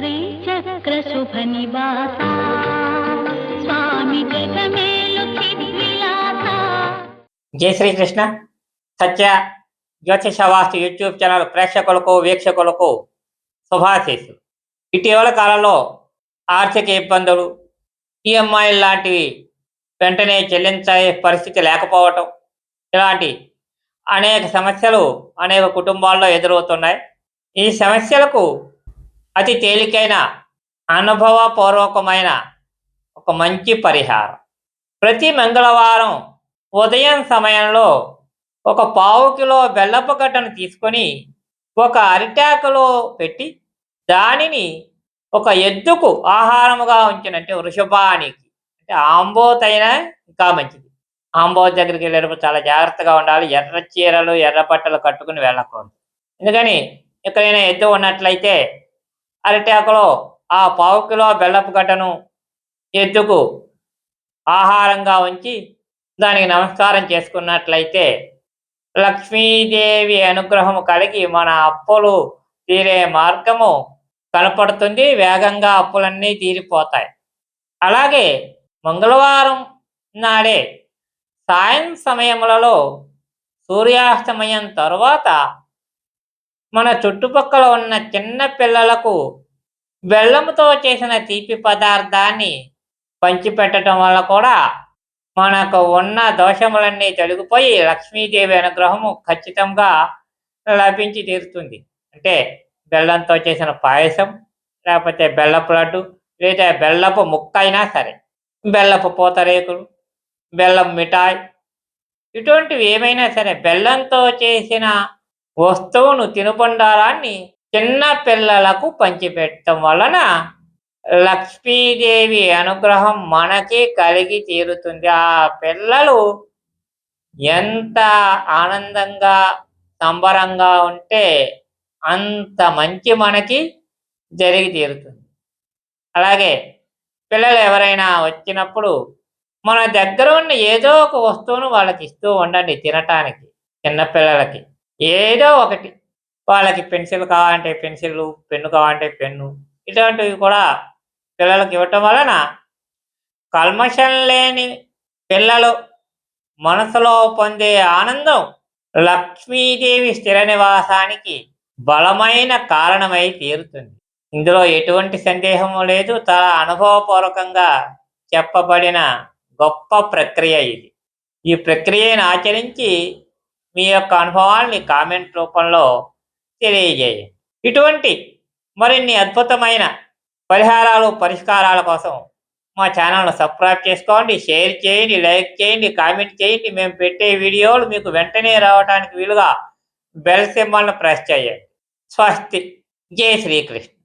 శ్రీచక్ర శుభ నివాస స్వామి జై శ్రీకృష్ణ. సత్య జ్యోతిషవాస్తు యూట్యూబ్ ఛానల్ ప్రేక్షకులకు వీక్షకులకు శుభాశీస్సులు. ఇటీవల కాలంలో ఆర్థిక ఇబ్బందులు ఈఎంఐ లాంటివి వెంటనే చెల్లించే పరిస్థితి లేకపోవటం ఇలాంటి అనేక సమస్యలు అనేక కుటుంబాల్లో ఎదురవుతున్నాయి. ఈ సమస్యలకు అతి తేలికైన అనుభవపూర్వకమైన ఒక మంచి పరిహారం. ప్రతి మంగళవారం ఉదయం సమయంలో ఒక పావు కిలో బెల్లపు గడ్డను తీసుకొని ఒక అరిటాకులో పెట్టి దానిని ఒక ఎద్దుకు ఆహారముగా ఉంచినంటే వృషభానికి. అంటే ఆంబోతైనా ఇంకా మంచిది. ఆంబోత్ దగ్గరికి వెళ్ళేటప్పుడు చాలా జాగ్రత్తగా ఉండాలి. ఎర్ర చీరలు ఎర్ర బట్టలు కట్టుకుని వెళ్ళకూడదు. ఎందుకని ఎక్కడైనా ఎద్దు ఉన్నట్లయితే అరిటాకులో ఆ పావు కిలో బెల్లపు గడ్డను ఎద్దుకు ఆహారంగా ఉంచి దానికి నమస్కారం చేసుకున్నట్లయితే లక్ష్మీదేవి అనుగ్రహము కలిగి మన అప్పులు తీరే మార్గము కనపడుతుంది. వేగంగా అప్పులన్నీ తీరిపోతాయి. అలాగే మంగళవారం నాడే సాయం సమయములలో సూర్యాస్తమయం తరువాత మన చుట్టుపక్కల ఉన్న చిన్న పిల్లలకు బెల్లంతో చేసిన తీపి పదార్థాన్ని పంచిపెట్టడం వల్ల కూడా మనకు ఉన్న దోషములన్నీ తొలగిపోయి లక్ష్మీదేవి అనుగ్రహము ఖచ్చితంగా లభించి తీరుతుంది. అంటే బెల్లంతో చేసిన పాయసం లేకపోతే బెల్లపు లడ్డు లేదా బెల్లపు ముక్క అయినా సరే బెల్లపు పూతరేకులు బెల్లం మిఠాయి ఇటువంటివి ఏమైనా సరే బెల్లంతో చేసిన వస్తువును తినుబండారాన్ని చిన్న పిల్లలకు పంచిపెట్టడం వలన లక్ష్మీదేవి అనుగ్రహం మనకి కలిగి తీరుతుంది. ఆ పిల్లలు ఎంత ఆనందంగా సంబరంగా ఉంటే అంత మంచి మనకి జరిగి తీరుతుంది. అలాగే పిల్లలు ఎవరైనా వచ్చినప్పుడు మన దగ్గర ఉన్న ఏదో ఒక వస్తువును వాళ్ళకి ఇస్తూ ఉండండి తినటానికి చిన్నపిల్లలకి ఏదో ఒకటి. వాళ్ళకి పెన్సిల్ కావాలంటే పెన్సిల్ పెన్ను కావాలంటే పెన్ను. ఇటువంటివి కూడా పిల్లలకు ఇవ్వటం వలన కల్మషం లేని పిల్లలు మనసులో పొందే ఆనందం లక్ష్మీదేవి స్థిర నివాసానికి బలమైన కారణమై తీరుతుంది. ఇందులో ఎటువంటి సందేహము లేదు. చాలా అనుభవపూర్వకంగా చెప్పబడిన గొప్ప ప్రక్రియ ఇది. ఈ ప్రక్రియను ఆచరించి మీ యొక్క అనుభవాల్ని కామెంట్ రూపంలో తెలియజేయండి. ఇటువంటి మరిన్ని అద్భుతమైన పరిహారాలు పరిష్కారాల కోసం మా ఛానల్ను సబ్స్క్రైబ్ చేసుకోండి షేర్ చేయండి లైక్ చేయండి కామెంట్ చేయండి. మేము పెట్టే వీడియోలు మీకు వెంటనే రావడానికి వీలుగా బెల్ సింబల్ను ప్రెస్ చేయండి. స్వస్తి. జై శ్రీకృష్ణ.